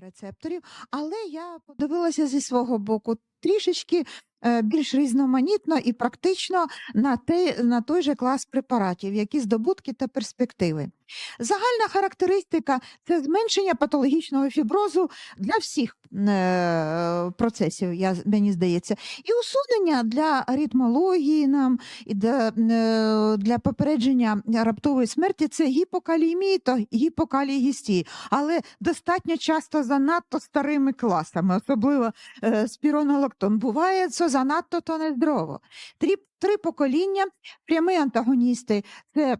рецепторів, але я подивилася зі свого боку трішечки е, більш різноманітно і практично на, те, на той же клас препаратів, які здобутки та перспективи. Загальна характеристика це зменшення патологічного фіброзу для всіх е, процесів, я, мені здається, і усунення для аритмології нам і для, е, для попередження раптової смерті це гіпокаліємії та гіпокалієгістії, але достатньо часто занадто старими класами, особливо е, спіронолактон. Буває це занадто то нездорово. Три покоління, прямі антагоністи це.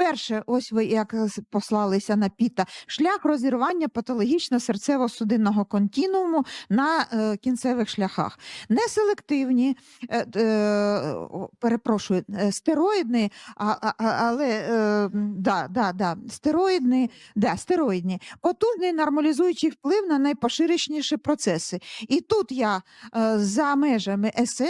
Е, Перше, ось ви як послалися на піта, шлях розірвання патологічно-серцево-судинного континууму на е, кінцевих шляхах. Неселективні, е, е, перепрошую, е, стероїдні, а, а- але е, да, да, да, стероїдні, да, стероїдні, потужний нормалізуючий вплив на найпоширеніші процеси. І тут я е, за межами СН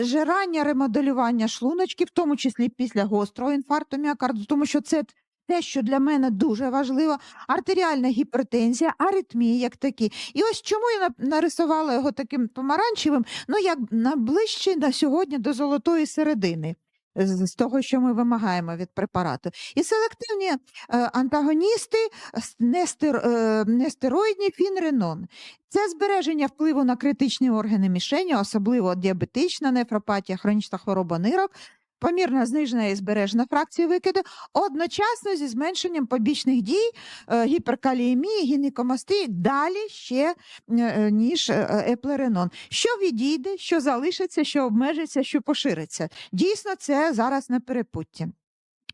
жирання, ремоделювання шлуночки, в тому числі після гострого інфаркту міокарду, тому що це те, що для мене дуже важливо, артеріальна гіпертензія, аритмії як такі. І ось чому я на- нарисувала його таким помаранчевим, ну як найближче на сьогодні до золотої середини. З того, що ми вимагаємо від препарату. І селективні е, антагоністи, е, нестероїдні фінренон. Це збереження впливу на критичні органи мішені, особливо діабетична нефропатія, хронічна хвороба нирок, помірно знижена і збережена фракція викиду, одночасно зі зменшенням побічних дій, гіперкаліемії, гіперкаліємії, гінекомастії, далі ще е, е, ніж е, еплеренон. Що відійде, що залишиться, що обмежиться, що пошириться. Дійсно, це зараз на перепутті.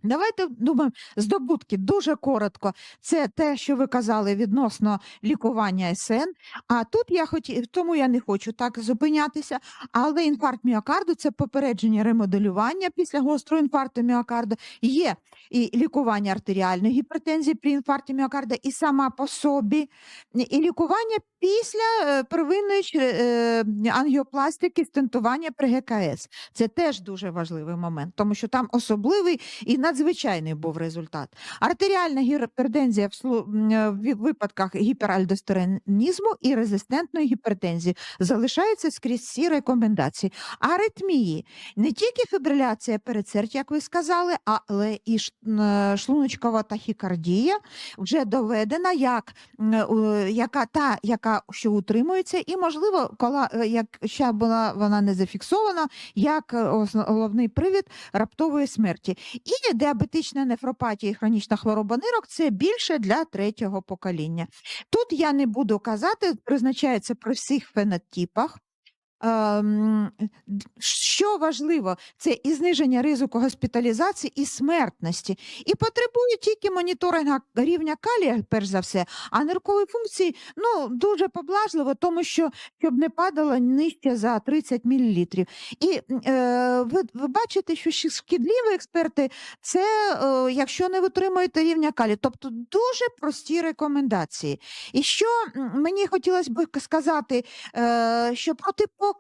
Давайте думаємо, здобутки дуже коротко. Це те, що ви казали відносно лікування СН. А тут я хоті... тому я не хочу так зупинятися. Але інфаркт міокарду це попередження ремоделювання після гострого інфаркту міокарду. Є і лікування артеріальної гіпертензії при інфаркті міокарда, і сама по собі, і лікування після е, первинної е, ангіопластики, стентування при ГКС. Це теж дуже важливий момент, тому що там особливий і надзвичайний був результат. Артеріальна слу- е, в випадках гіперальдостеронізму і резистентної гіпертензії залишаються скрізь всі рекомендації. Аритмії не тільки фібриляція передсердь, як ви сказали, але і е, шлуночкова тахікардія вже доведена як е, яка та, яка що утримується, і можливо, коли як ще була вона не зафіксована, як головний привід раптової смерті. І діабетична нефропатія і хронічна хвороба нирок це більше для третього покоління. Тут я не буду казати, призначається при всіх фенотипах. Ем, Що важливо, це і зниження ризику госпіталізації і смертності. І потребує тільки моніторинга рівня калія, перш за все, а ниркові функції ну, дуже поблажливо, тому що щоб не падало нижче за 30 мл. І е, ви, ви бачите, що шкідливі експерти це е, якщо не витримуєте рівня калію, тобто дуже прості рекомендації. І що мені хотілося б сказати, е, що протипокази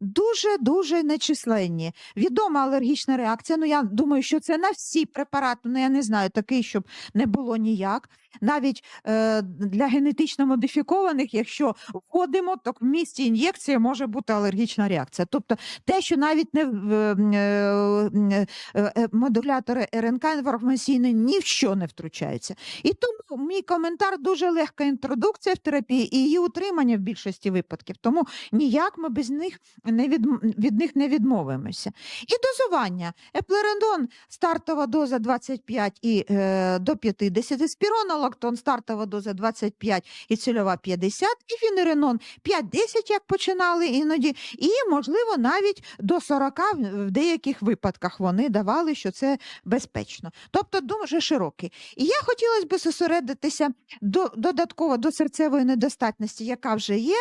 дуже дуже нечисленні. Відома алергічна реакція. Ну я думаю, що це на всі препарати. Ну я не знаю такий, щоб не було ніяк. Навіть е, для генетично модифікованих, якщо входимо, то в місці ін'єкції може бути алергічна реакція. Тобто те, що навіть не е, е, е, е, модулятори РНК інформаційні ні в що не втручаються. І тому мій коментар дуже легка інтродукція в терапії і її утримання в більшості випадків. Тому ніяк ми без них не від, від них не відмовимося. І дозування. Еплерендон стартова доза 25 і е, до 50, спіронолактон стартова доза 25 і цільова 50, і фінеринон 5-10, як починали іноді, і, можливо, навіть до 40 в- в деяких випадках вони давали, що це безпечно. Тобто дуже широкий. І я хотілося б зосередитися до, додатково до серцевої недостатності, яка вже є.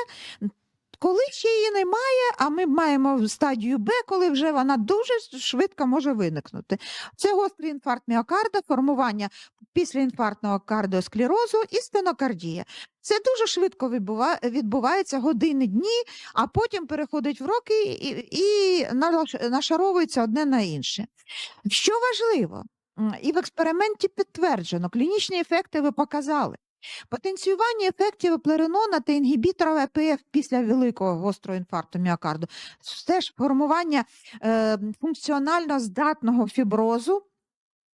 Коли ще її немає, а ми маємо стадію Б, коли вже вона дуже швидко може виникнути. Це гострий інфаркт міокарда, формування післяінфарктного кардіосклерозу і стенокардія. Це дуже швидко відбувається години, дні, а потім переходить в роки і, і нашаровується одне на інше. Що важливо, і в експерименті підтверджено, клінічні ефекти ви показали. Потенціювання ефектів плеринона та інгібітора ВПФ після великого гострого інфаркту міокарду, теж формування е, функціонально здатного фіброзу.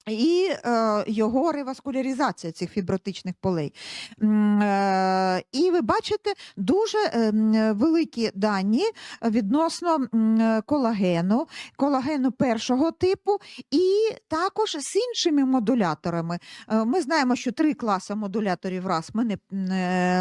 І е, його реваскуляризація цих фібротичних полей. Е, і ви бачите дуже е, великі дані відносно е, колагену, колагену першого типу, і також з іншими модуляторами. Е, Ми знаємо, що три класи модуляторів раз ми не,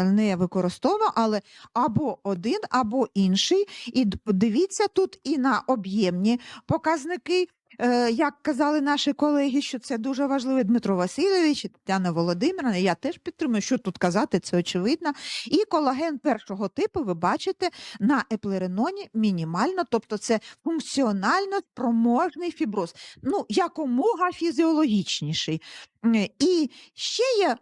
не, використовуємо, але або один, або інший. І дивіться тут і на об'ємні показники. Е, Як казали наші колеги, що це дуже важливо, Дмитро Васильович, і Тетяна Володимирівна, я теж підтримую, що тут казати, це очевидно. І колаген першого типу ви бачите на еплериноні мінімально, тобто це функціонально спроможний фіброз, ну якомога фізіологічніший. І ще є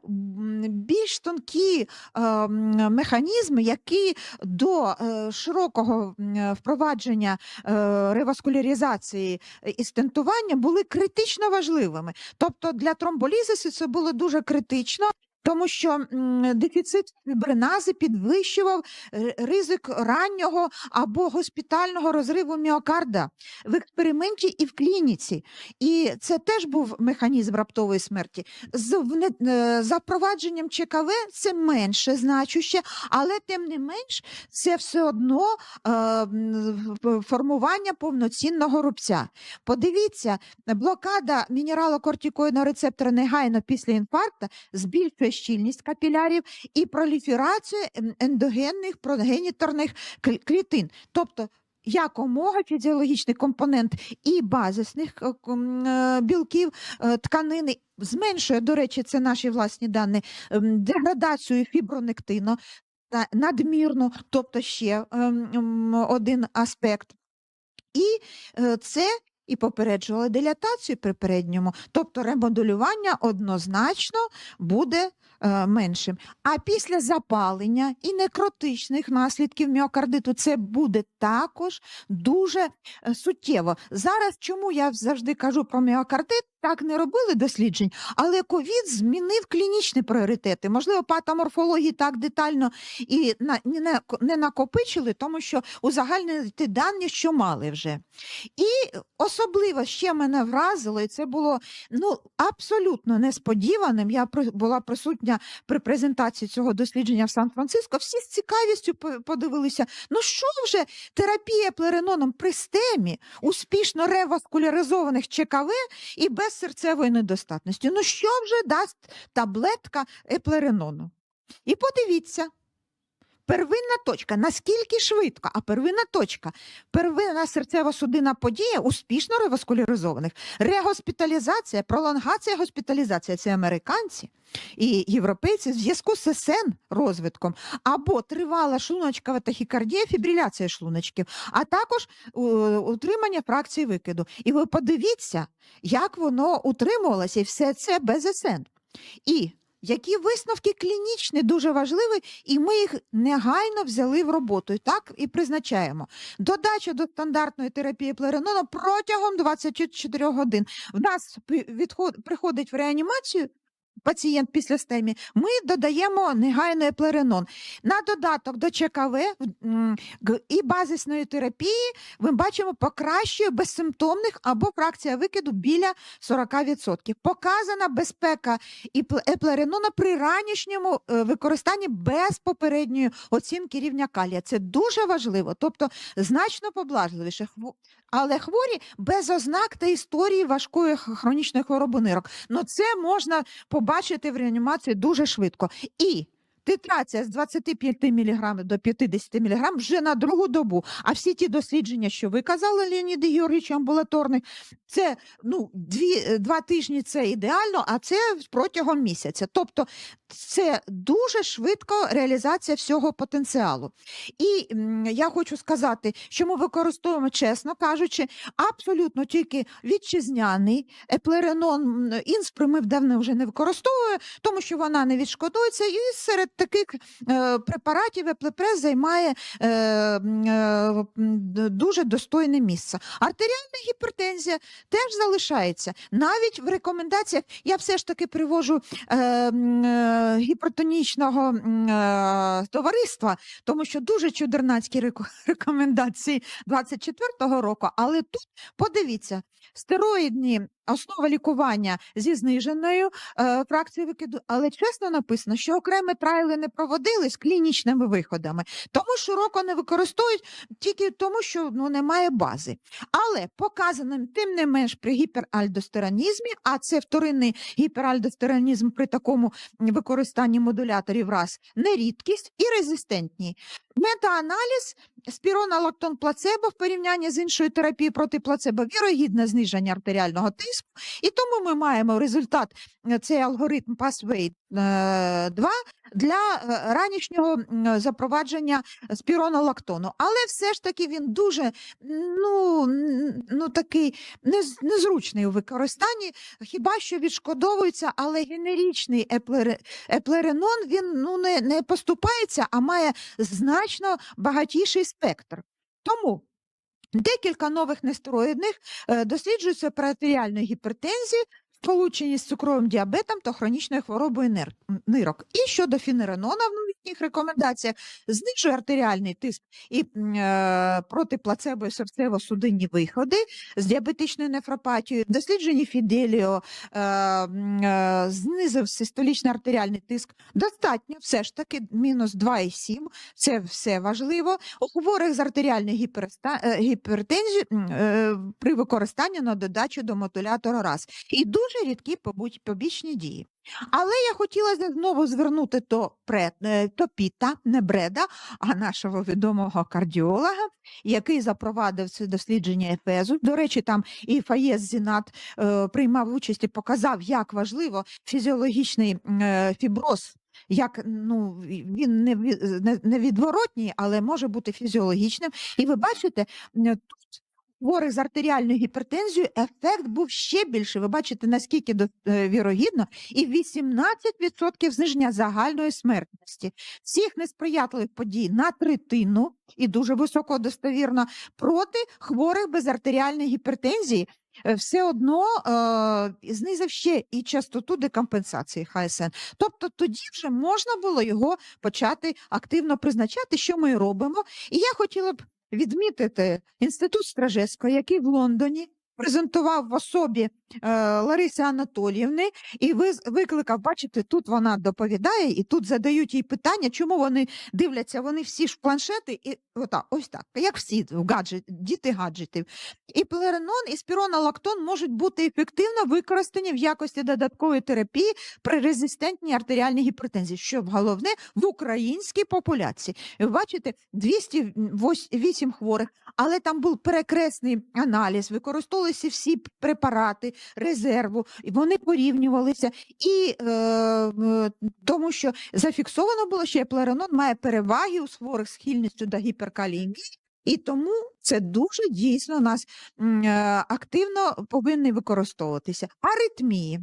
більш тонкі е, механізми, які до е, широкого впровадження е, реваскуляризації і стентування були критично важливими. Тобто для тромболізису це було дуже критично. Тому що дефіцит фібринази підвищував е, ризик раннього або госпітального розриву міокарда в експерименті і в клініці. І це теж був механізм раптової смерті. З е, запровадженням ЧКВ це менше значуще, але тим не менш це все одно е, формування повноцінного рубця. Подивіться, блокада мінералокортикоїдного рецептора негайно після інфаркту збільшує щільність капілярів і проліферацію ендогенних прогеніторних клітин. Тобто якомога фізіологічний компонент і базисних е, е, білків е, тканини зменшує, до речі, це наші власні дані, ем, деградацію фібронектину надмірну, тобто ще ем, один аспект. І це і попереджували дилятацію при передньому, тобто ремодулювання однозначно буде е, меншим. А після запалення і некротичних наслідків міокардиту це буде також дуже е, суттєво. Зараз чому я завжди кажу про міокардит? Так не робили досліджень, але ковід змінив клінічні пріоритети. Можливо, патоморфології так детально і на, не, не накопичили, тому що узагальнили ті дані, що мали вже. І особливо ще мене вразило, і це було ну, абсолютно несподіваним. Я була присутня при презентації цього дослідження в Сан-Франциско. Всі з цікавістю подивилися, ну що вже терапія плереноном при стемі успішно реваскуляризованих ЧКВ і без серцевої недостатності. Ну що вже дасть таблетка еплеренону? І подивіться. Первинна точка, наскільки швидко, а первинна точка, первинна серцево-судинна подія успішно реваскуляризованих. Регоспіталізація, пролонгація госпіталізація це американці і європейці в зв'язку з СН розвитком, або тривала шлуночкова тахікардія, фібриляція шлуночків, а також е, утримання фракції викиду. І ви подивіться, як воно утримувалося, і все це без СН. І які висновки клінічні дуже важливі, і ми їх негайно взяли в роботу. І так і призначаємо. Додача до стандартної терапії плеренону протягом 24 годин. В нас відход, приходить в реанімацію. Пацієнт після стемі, ми додаємо негайно еплеренон. На додаток до ЧКВ і базисної терапії ми бачимо покращує безсимптомних або фракція викиду біля 40%. Показана безпека еплеренона при ранішньому е, використанні без попередньої оцінки рівня калія. Це дуже важливо, тобто значно поблажливіше. Але хворі без ознак та історії важкої хронічної хвороби нирок. Ну це можна побачити в реанімації дуже швидко. І Титрація з 25 мг до 50 мг вже на другу добу. А всі ті дослідження, що ви казали, Леоніде Георгійовичу амбулаторний, це ну, дві, два тижні це ідеально, а це протягом місяця. Тобто це дуже швидко реалізація всього потенціалу. І я хочу сказати, що ми використовуємо, чесно кажучи, абсолютно тільки вітчизняний еплеренон. м, Інспри ми давно вже не використовуємо, тому що вона не відшкодується. І серед таких е, препаратів еплепрес займає е, е, дуже достойне місце. Артеріальна гіпертензія теж залишається. Навіть в рекомендаціях я все ж таки привожу е, гіпертонічного е, товариства, тому що дуже чудернацькі рекомендації 24-го року. Але тут подивіться, стероїдні основа лікування зі зниженою е, фракцією викиду, але чесно написано, що окремі трайли не проводили з клінічними виходами, тому широко не використовують тільки тому, що ну, немає бази. Але показаним тим не менш при гіперальдостеронізмі, а це вторинний гіперальдостеронізм при такому використанні модуляторів раз не рідкість і резистентні. Метааналіз спіроналактон плацебо в порівнянні з іншою терапією проти плацебо вірогідне зниження артеріального тиску, і тому ми маємо результат е, цей алгоритм Pathway е, 2 для е, ранішнього запровадження спіронолактону. Але все ж таки він дуже ну, ну, такий незручний у використанні, хіба що відшкодовується, але генеричний еплеренон він ну, не, не поступається, а має значно багатіший спектр. Тому декілька нових нестероїдних е, досліджуються при артеріальної гіпертензії, сполучені з цукровим діабетом та хронічною хворобою нирок. І щодо фінеренона в новітніх рекомендаціях знижує артеріальний тиск і е, проти плацебо серцево-судинні виходи з діабетичною нефропатією. Досліджені Фіделіо е, е, знизив систолічний артеріальний тиск достатньо, все ж таки, мінус 2,7, це все важливо. У хворих з артеріальною е, гіпертензією е, при використанні на додачу до модулятора раз. І дуже рідкі побічні дії. Але я хотіла знову звернути то, е, то Піта, не Бреда, а нашого відомого кардіолога, який запровадив це дослідження ефезу. До речі, там і Фаєс Зінат е, приймав участь і показав, як важливо фізіологічний е, фіброз. Як ну він не, не, невідворотній, але може бути фізіологічним. І ви бачите, у хворих з артеріальною гіпертензією ефект був ще більший. Ви бачите, наскільки е, вірогідно, і 18% зниження загальної смертності. Всіх несприятливих подій на третину і дуже високо достовірно проти хворих без артеріальної гіпертензії. е, Все одно е, знизив ще і частоту декомпенсації ХСН. Тобто тоді вже можна було його почати активно призначати, що ми робимо. І я хотіла б відмітити інститут Стражецького, який в Лондоні презентував в особі Лариси Анатоліївни і викликав, бачите, тут вона доповідає, і тут задають їй питання, чому вони дивляться, вони всі ж планшети, і ота, ось так, як всі гаджет, діти гаджетів. І плеренон, і спіронолактон можуть бути ефективно використані в якості додаткової терапії при резистентній артеріальній гіпертензії, що головне в українській популяції. Ви бачите, 208 хворих, але там був перекресний аналіз, використовувалися всі препарати резерву, вони порівнювалися. І е, тому що зафіксовано було, що еплеренон має переваги у хворих схильністю до гіперкаліємії. І тому це дуже дійсно нас е, активно повинні використовуватися. Аритмії.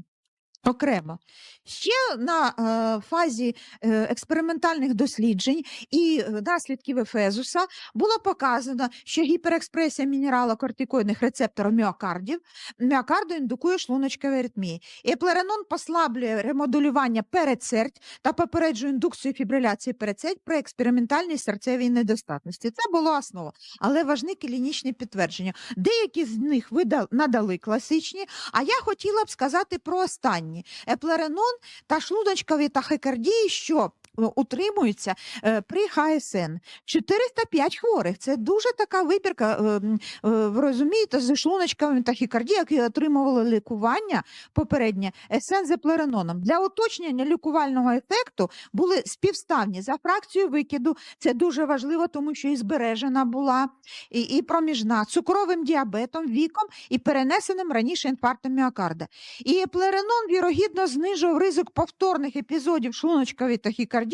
Окремо. Ще на е, фазі е, експериментальних досліджень і е, наслідків Ефезуса було показано, що гіперекспресія мінералокортикоїдних рецепторів міокардів міокарду індукує шлуночкові аритмії. Еплеренон послаблює ремодулювання передсердь та попереджує індукцію фібриляції передсердь при експериментальній серцевій недостатності. Це було основа, але важні клінічні підтвердження. Деякі з них вида- надали класичні, а я хотіла б сказати про останні. Еплеренон та шлуночкові тахикардії, що утримуються е, при ХСН. 405 хворих. Це дуже така вибірка. е, е, Ви розумієте, з шлуночковими тахікардією, які отримували лікування попереднє СН з еплереноном. Для уточнення лікувального ефекту були співставні за фракцією викиду. Це дуже важливо, тому що і збережена була, і, і проміжна цукровим діабетом, віком і перенесеним раніше інфарктом міокарда. І еплеренон, вірогідно, знижував ризик повторних епізодів шлуночкової тахікардії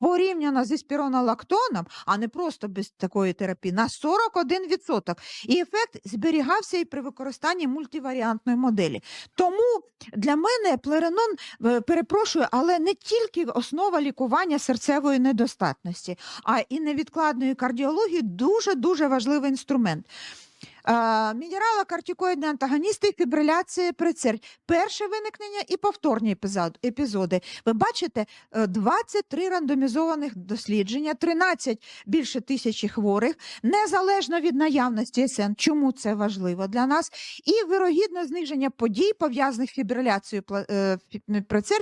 порівняно зі спіронолактоном, а не просто без такої терапії, на 41%. І ефект зберігався і при використанні мультиваріантної моделі. Тому для мене плеренон, е, перепрошую, але не тільки основа лікування серцевої недостатності, а і невідкладної кардіології дуже-дуже важливий інструмент. Мінералокортикоїдні антагоністи фібриляція предсердь. Перше виникнення і повторні епізоди. Ви бачите, е, 23 рандомізованих дослідження, 13 більше тисячі хворих, незалежно від наявності СН. Чому це важливо для нас? І вирогідне зниження подій, пов'язаних з фібриляцією е,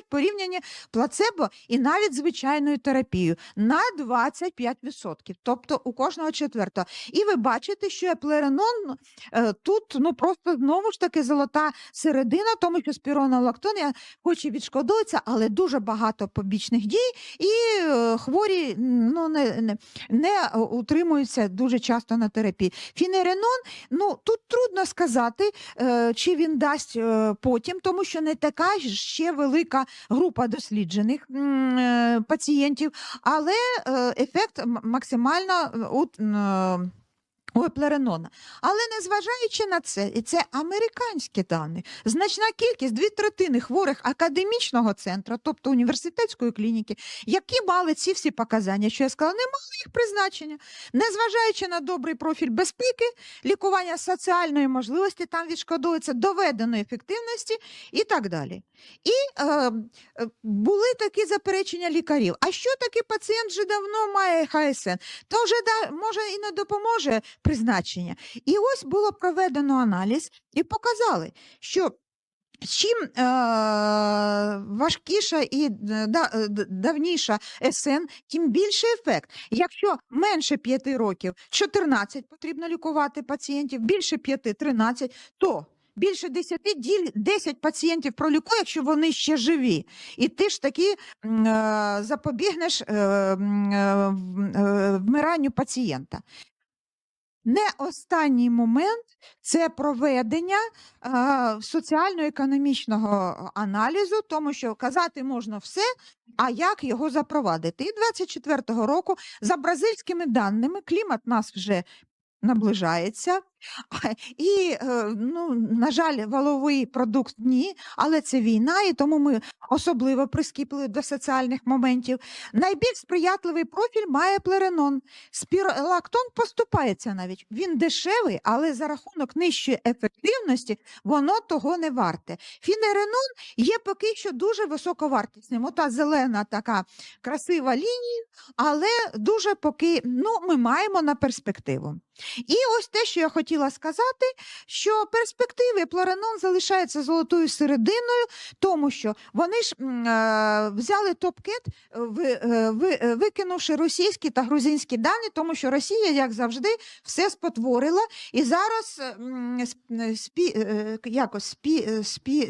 порівняння плацебо і навіть звичайною терапією на 25%, тобто у кожного четвертого. І ви бачите, що еплеренон е, тут ну просто знову ж таки золота середина, тому що спіронолактон, я хоч і відшкодується, але дуже багато побічних дій, і е, хворі ну, не, не, не утримуються дуже часто на терапії. Фінеренон, ну тут трудно сказати, е, чи він дасть потім, тому що не така ще велика група досліджених пацієнтів, але ефект максимально у еплеренона. Але незважаючи на це, і це американські дані, значна кількість, дві третини хворих академічного центру, тобто університетської клініки, які мали ці всі показання, що я сказала, не мали їх призначення. Незважаючи на добрий профіль безпеки, лікування соціальної можливості там відшкодується, доведеної ефективності і так далі. І е, е, були такі заперечення лікарів. А що таке пацієнт вже давно має ХСН? То вже да, може і не допоможе призначення. І ось було проведено аналіз і показали, що Чим е, важкіша і е, да, е, давніша СН, тим більший ефект. Якщо менше 5 років 14 потрібно лікувати пацієнтів, більше 5 13, то більше 10 10 пацієнтів пролікує, якщо вони ще живі. І ти ж таки е, запобігнеш е, е, е, вмиранню пацієнта. Не останній момент це проведення соціально-економічного аналізу, тому що казати можна все, а як його запровадити. І 24-го року за бразильськими даними клімат нас вже наближається. І, е, ну, на жаль, валовий продукт ні, але це війна, і тому ми особливо прискіпли до соціальних моментів. Найбільш сприятливий профіль має плеренон. Спіролактон поступається навіть. Він дешевий, але за рахунок нижчої ефективності воно того не варте. Фінеренон є поки що дуже високовартісним. Ота зелена така красива лінія, але дуже поки ну, ми маємо на перспективу. І ось те, що я хотіла сказати, що перспективи плоренон залишається золотою серединою, тому що вони ж е, взяли топ-кет, е, е, ви, викинувши російські та грузинські дані, тому що Росія, як завжди, все спотворила. І зараз спі, якось спі, спі,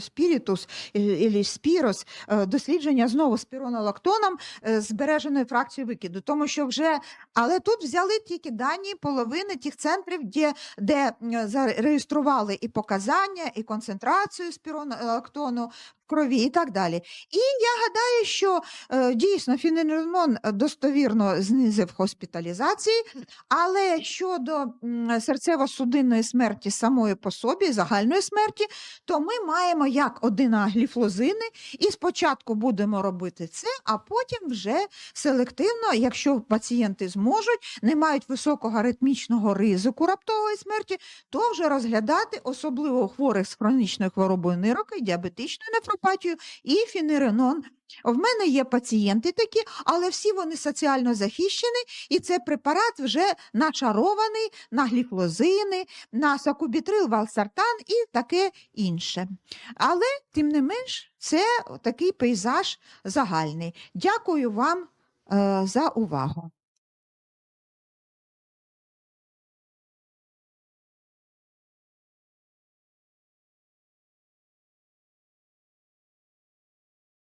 спірітус е, спірос, дослідження знову з піронолактоном е, збереженої фракції викиду, тому що вже але тут взяли тільки дані половини тих центрів, де, де зареєстрували і показання, і концентрацію спіронолактону в крові і так далі. І я гадаю, що е, дійсно фінеренон достовірно знизив госпіталізації, але щодо серцево-судинної смерті самої по собі, загальної смерті, то ми маємо як одиногліфлозини, і спочатку будемо робити це, а потім вже селективно, якщо пацієнти зможуть, не мають високого аритмічного ризику раптової смерті, то вже розглядати особливо хворих з хронічною хворобою нирок, діабетичною нефропатією і фінеренон. В мене є пацієнти такі, але всі вони соціально захищені, і це препарат вже нашарований на гліфлозини, на сакубітрил, валсартан і таке інше. Але, тим не менш, це такий пейзаж загальний. Дякую вам е, за увагу.